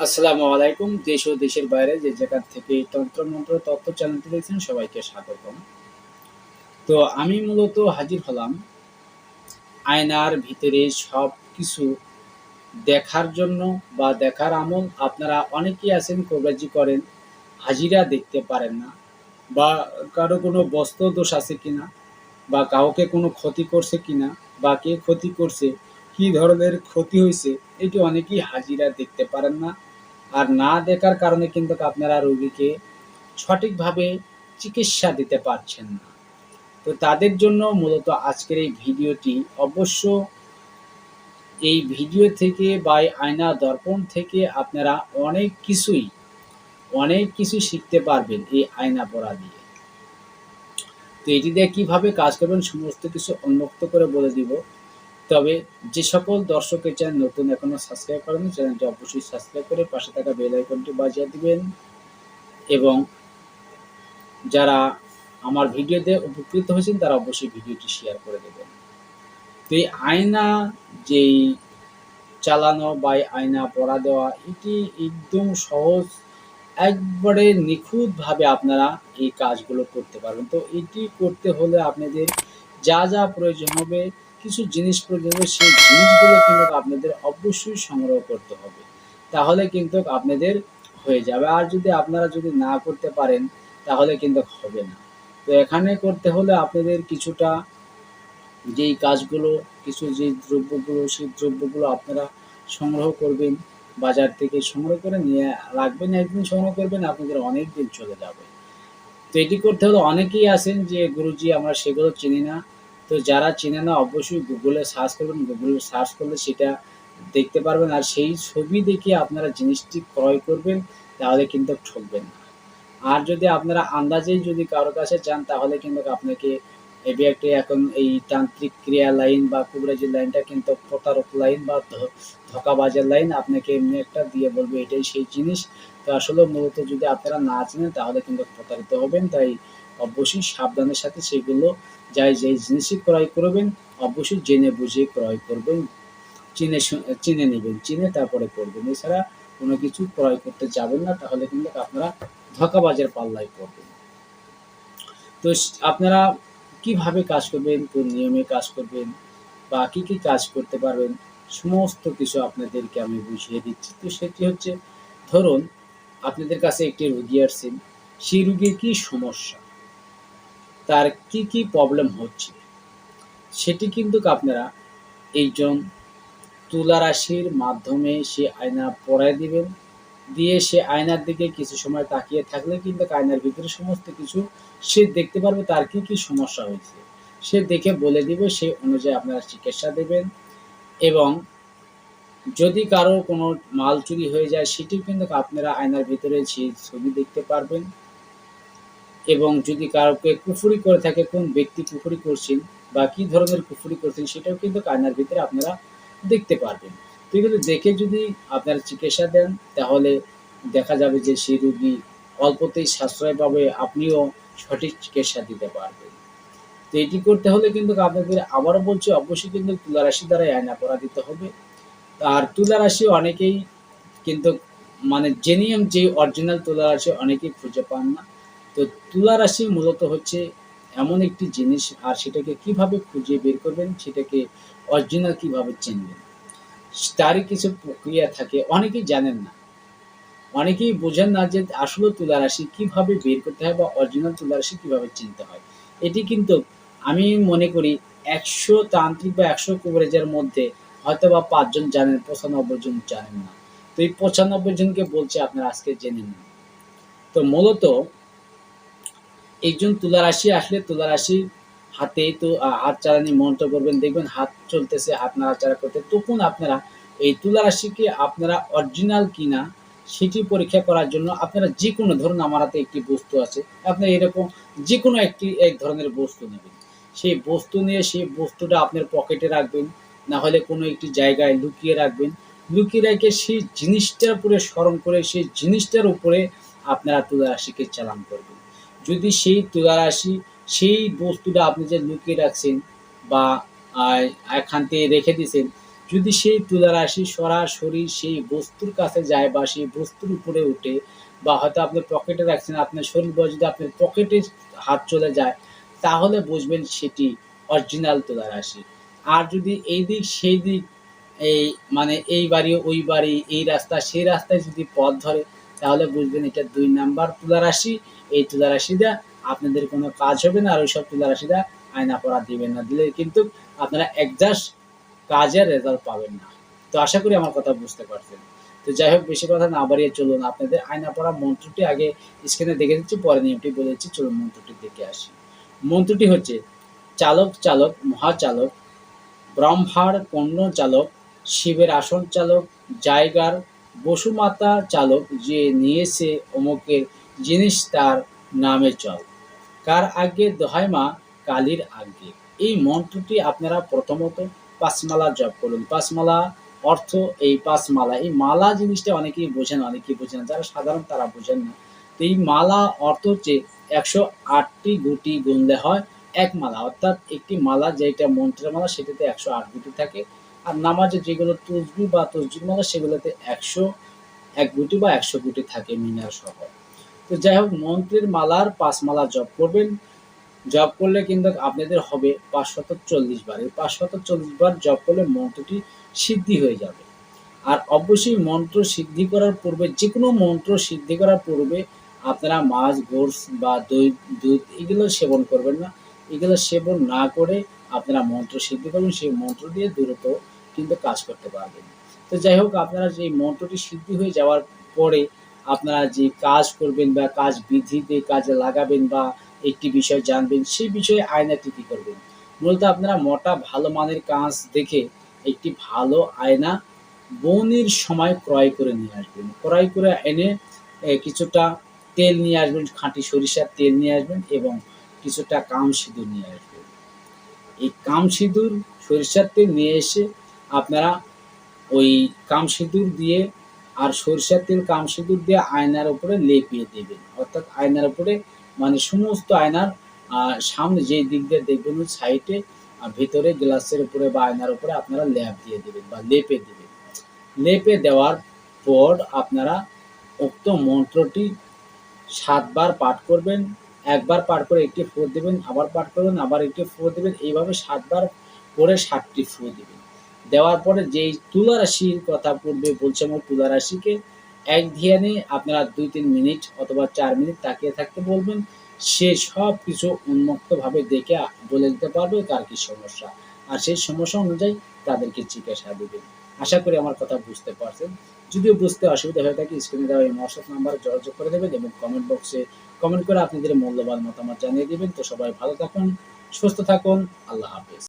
আসসালামু আলাইকুম, দেশ ও দেশের বাইরে যে যেখান থেকে তন্ত্রমন্ত্র তত্ত্ব চ্যানেলটি দেখছেন, সবাইকে স্বাগতম। তো আমি মূলত হাজির হলাম আয়নার ভিতরে সব কিছু দেখার জন্য বা দেখার আমল। আপনারা অনেকেই আছেন, কবরাজি করেন, হাজিরা দেখতে পারেন না বা কারও কোনো বস্ত্র দোষ আছে কিনা বা কাউকে কোনো ক্ষতি করছে কিনা বা কে ক্ষতি করছে কি ধরনের ক্ষতি হয়েছে, এটি অনেকেই হাজিরা দেখতে পারেন না। আর না দেখার কারণে কিন্তু আপনারা রোগীকে সঠিকভাবে চিকিৎসা দিতে পারছেন না। তো তাদের জন্য মূলত আজকের এই ভিডিওটি অবশ্য এই ভিডিও থেকে বা আয়না দর্পণ থেকে আপনারা অনেক কিছুই, অনেক কিছু শিখতে পারবেন এই আয়না পড়া দিয়ে। তো এটি দিয়ে কীভাবে কাজ করবেন সমস্ত কিছু উন্মুক্ত করে বলে দিব। তবে যে সকল দর্শকের চ্যানেল নতুন এখনও সাবস্ক্রাইব করেন চ্যানেলটি অবশ্যই সাবস্ক্রাইব করে পাশে থাকা বেল আইকনটি বাজিয়ে দিবেন। এবং যারা আমার ভিডিওতে উপকৃত হয়েছেন, তারা অবশ্যই ভিডিওটি শেয়ার করে দেবেন। তো এই আয়না যেই চালানো বা আয়না পড়া দেওয়া, এটি একদম সহজ, একবারে নিখুঁতভাবে আপনারা এই কাজগুলো করতে পারবেন। তো এটি করতে হলে আপনাদের যা যা প্রয়োজন হবে কিছু জিনিস প্রয়োজন হবে সেই জিনিসগুলো কিন্তু আপনাদের অবশ্যই সংগ্রহ করতে হবে। তাহলে কিন্তু আপনাদের হয়ে যাবে। আর যদি আপনারা যদি না করতে পারেন, তাহলে কিন্তু হবে না। তো এখানে করতে হলে আপনাদের কিছুটা যেই কাজগুলো, কিছু যে দ্রব্যগুলো, সেই দ্রব্যগুলো আপনারা সংগ্রহ করবেন, বাজার থেকে সংগ্রহ করে নিয়ে রাখবেন, একদিন সংগ্রহ করবেন, আপনাদের অনেক দিন চলে যাবে। তো এটি করতে হলে অনেকেই আছেন যে, গুরুজি আমরা সেগুলো চিনি না। তো যারা চেনে না, অবশ্যই গুগলে সার্চ করবেন। গুগলে সার্চ করলে সেটা দেখতে পারবেন। আর সেই ছবি দেখে আপনারা জিনিসটি ক্রয় করবেন, তাহলে কিন্তু ঠকবেন না। আর যদি আপনারা আন্দাজেই যদি কারোর কাছে যান তাহলে কিন্তু আপনাকে এবি একটি এখন এই তান্ত্রিক ক্রিয়া লাইন বা কুবরাজি লাইনটা কিন্তু প্রতারক লাইন বা ধোঁকাবাজের লাইন আপনাকে এমনি একটা দিয়ে বলবে এটাই সেই জিনিস। তো আসলে মূলত যদি আপনারা না চেনেন তাহলে কিন্তু প্রতারিত হবেন, তাই অবশ্যই সাবধানের সাথে সেগুলো যাই যেই জিনিসই ক্রয় করবেন, অবশ্যই জেনে বুঝে ক্রয় করবেন, চিনে চিনে নেবেন, চিনে তারপরে করবেন। এছাড়া কোনো কিছু ক্রয় করতে যাবেন না, তাহলে কিন্তু আপনারা ধোঁকাবাজের পাল্লায় পড়বেন। তো আপনারা কীভাবে কাজ করবেন, কোন নিয়মে কাজ করবেন বা কি কি কাজ করতে পারবেন, সমস্ত কিছু আপনাদেরকে আমি বুঝিয়ে দিচ্ছি। তো সেটি হচ্ছে, ধরুন আপনাদের কাছে একটি রুগী আসছেন সেই রুগীর কি সমস্যা? তার কি কি প্রবলেম হচ্ছে? সেটি কিন্তু আপনারা এইজন তুলা রাশির মাধ্যমে সে আয়না পরায় দিবেন। দিয়ে সে আয়নার দিকে কিছু সময় তাকিয়ে থাকলে কিন্তু আয়নার ভিতরে সমস্ত কিছু সে দেখতে পারবে তার কি কি সমস্যা হয়েছে। সে দেখে বলে দিবে, সে অনুযায়ী আপনারা চিকিৎসা দেবেন এবং যদি কারও কোনো মাল চুরি হয়ে যায়, সেটিও কিন্তু আপনারা আয়নার ভিতরে সেই ছবি দেখতে পারবেন। এবং যদি কারোকে কুফুরি করে থাকে, কোন ব্যক্তি কুফুরি করছেন বা কী ধরনের কুফুরি করছেন, সেটাও কিন্তু আয়নার ভিতরে আপনারা দেখতে পারবেন। এগুলো দেখে যদি আপনারা চিকিৎসা দেন, তাহলে দেখা যাবে যে সেই রুগী অল্পতেই সাশ্রয় পাবে, আপনিও সঠিক চিকিৎসা দিতে পারবেন। তো এটি করতে হলে কিন্তু আপনাদের, আবারও বলছি, অবশ্যই কিন্তু তুলারাশি দ্বারাই আয়না করা দিতে হবে। আর তুলারাশি অনেকেই কিন্তু মানে জেনিয়াম যে অরিজিনাল তুলারাশি অনেকেই খুঁজে পান না। তো তুলারাশি মূলত হচ্ছে এমন একটি জিনিস, আর সেটাকে কীভাবে খুঁজে বের করবেন, সেটাকে অরিজিনাল কীভাবে চিনবেন? তারই কিছু প্রক্রিয়া থাকে, অনেকেই জানেন না। অনেকেই বোঝেন না যে আসলে তুলারাশি কীভাবে বের করতে হয় বা অরিজিনাল তুলারাশি কীভাবে চিনতে হয়। এটি কিন্তু আমি মনে করি একশো তান্ত্রিক বা একশো কভারেজের মধ্যে হয়তো বা পাঁচজন জানেন, পঁচানব্বই জন জানেন না। তো এই পঁচানব্বই জনকে বলছে আপনারা আজকে জেনে নিন। তো মূলত একজন তুলারাশি আসলে তুলারাশির হাতে তো হাত চালানি মন্ত্র করবেন, দেখবেন হাত চলতেছে, হাত নাড়াচাড়া করতে। তখন আপনারা এই তুলা রাশিকে আপনারা অরিজিনাল কিনা সেটি পরীক্ষা করার জন্য আপনারা যে কোনো ধরুন আমার হাতে একটি বস্তু আছে, আপনার এরকম যে কোনো একটি, এক ধরনের বস্তু নেবেন। সেই বস্তু নিয়ে সেই বস্তুটা আপনার পকেটে রাখবেন, না হলে কোনো একটি জায়গায় লুকিয়ে রাখবেন। লুকিয়ে রেখে সেই জিনিসটার উপরে স্মরণ করে, সেই জিনিসটার উপরে আপনারা তুলা রাশিকে চালান করবেন। যদি সেই তুলারাশি সেই বস্তুটা আপনি যে লুকিয়ে রাখছেন বা এখান থেকে রেখে দিয়েছেন, যদি সেই তুলা রাশি সরাসরি সেই বস্তুর কাছে যায় বা সেই বস্তুর উপরে উঠে বা হয়তো আপনি পকেটে রাখছেন, আপনার শরীর বয় যদি আপনার পকেটে হাত চলে যায়, তাহলে বুঝবেন সেটি অরিজিনাল তুলা রাশি আর যদি এই দিক সেই দিক এই মানে এই বাড়ি, ওই বাড়ি, এই রাস্তা, সেই রাস্তায় যদি পথ ধরে, তাহলে বুঝবেন এটা দুই নাম্বার তুলা রাশি এই তুলা রাশিটা আপনাদের কোনো কাজ হবে না আর ওইসব তুলা রাশিটা আয়না পড়া দিবেন না, দিলে কিন্তু আপনারা একজাস্ট কাজের রেজাল্ট পাবেন না। তো আশা করি আমার কথা বুঝতে পারছেন। তো যাই হোক, বেশি কথা না বাড়িয়ে চলুন। আপনাদের আয়না পড়া মন্ত্রটি আগে স্ক্রিনে দেখে দিচ্ছি পরে নিয়মটি বলে দিচ্ছি। চলুন মন্ত্রটি দেখে আসি। মন্ত্রটি হচ্ছে, চালক চালক, মহাচালক, ব্রহ্মার পণ্য চালক, শিবের আসন চালক, জায়গার বসুমাতা চালক, যে নিয়েছে অমুকের জিনিস তার নামে চল। কার আগে দোহাই মা? কালীর আগে। এই মন্ত্রটি আপনারা প্রথমত পাঁচমালা জপ করুন। পাঁচমালা অর্থ এই পাঁচমালা। এই মালা জিনিসটা অনেকেই বোঝেন অনেকেই বোঝেন যারা সাধারণ তারা বোঝেন না। তো এই মালা অর্থ হচ্ছে একশো আটটি গুটি গুনলে হয় এক মালা। অর্থাৎ একটি মালা যেটা মন্ত্রের মালা, সেটাতে একশো আট গুটি থাকে। আর নামাজে যেগুলো তসবি বা তসবির মালা, সেগুলোতে একশো এক গুটি বা একশো গুটি থাকে মিনার সহ। তো যাই হোক, মন্ত্রের মালার পাঁচ মালা জব করবেন। জব করলে কিন্তু আপনাদের হবে পাঁচশত চল্লিশ বার। এই পাঁচশত চল্লিশ বার জব করলে মন্ত্রটি সিদ্ধি হয়ে যাবে। আর অবশ্যই মন্ত্র সিদ্ধি করার পূর্বে যে কোনো মন্ত্র সিদ্ধি করার পূর্বে আপনারা মাছ গোর্স বা দই, দুধ এগুলো সেবন করবেন না। এগুলো সেবন না করে আপনারা মন্ত্র সিদ্ধি করবেন, সেই মন্ত্র দিয়ে দ্রুত কিন্তু কাজ করতে পারবেন। তো যাই হোক, আপনারা যে মন্ত্রটি সিদ্ধি হয়ে যাওয়ার পরে আপনারা যে কাজ করবেন বা কাজ বিধিতে কাজে লাগাবেন বা একটি বিষয় জানবেন, সেই বিষয়ে আয়নাটি কী করবেন? মূলত আপনারা মোটা, ভালো মানের কাজ দেখে একটি ভালো আয়না বৌনির সময় ক্রয় করে নিয়ে আসবেন। ক্রয় করে এনে কিছুটা তেল নিয়ে আসবেন, খাঁটি সরিষার তেল নিয়ে আসবেন এবং কিছুটা কাম সিঁদুর নিয়ে আসবেন। এই কাম সিঁদুর, সরিষার তেল নিয়ে এসে আপনারা ওই কাম সিঁদুর দিয়ে আর সরিষার তেল কাম সিঁদুর দিয়ে আয়নার উপরে লেপিয়ে দেবেন। অর্থাৎ আয়নার উপরে মানে সমস্ত আয়নার সামনে যে দিক দিয়ে দেখবেন সাইডে ভিতরে গ্লাসের উপরে বা আয়নার উপরে আপনারা ল্যাপ দিয়ে দেবেন বা লেপে দেবেন। লেপে দেওয়ার পর আপনারা উক্ত মন্ত্রটি সাতবার পাঠ করবেন, একবার পাঠ করে একটি ফোর দেবেন, আবার পাঠ করবেন, আবার একটি ফোর দেবেন, এইভাবে সাতবার করে সাতটি ফু দেবেন। দেওয়ার পরে যেই তুলা রাশির কথা পূর্বে বলছিলাম, ওই তুলা রাশিকে এক ধ্যানে আপনারা দুই তিন মিনিট অথবা চার মিনিট তাকিয়ে থাকতে বলবেন। সে সব কিছু উন্মুক্তভাবে দেখে বলে দিতে পারবে কার কি সমস্যা। আর সেই সমস্যা অনুযায়ী তাদেরকে চিকিৎসা দেবেন। আশা করি আমার কথা বুঝতে পারছেন। যদিও বুঝতে অসুবিধা হয়ে থাকে স্ক্রিনে দেওয়া এই হোয়াটসঅ্যাপ নাম্বারে যোগাযোগ করে দেবেন এবং কমেন্ট বক্সে কমেন্ট করে আপনাদের মূল্যবান মতামত জানিয়ে দেবেন। তো সবাই ভালো থাকুন, সুস্থ থাকুন, আল্লাহ হাফেজ।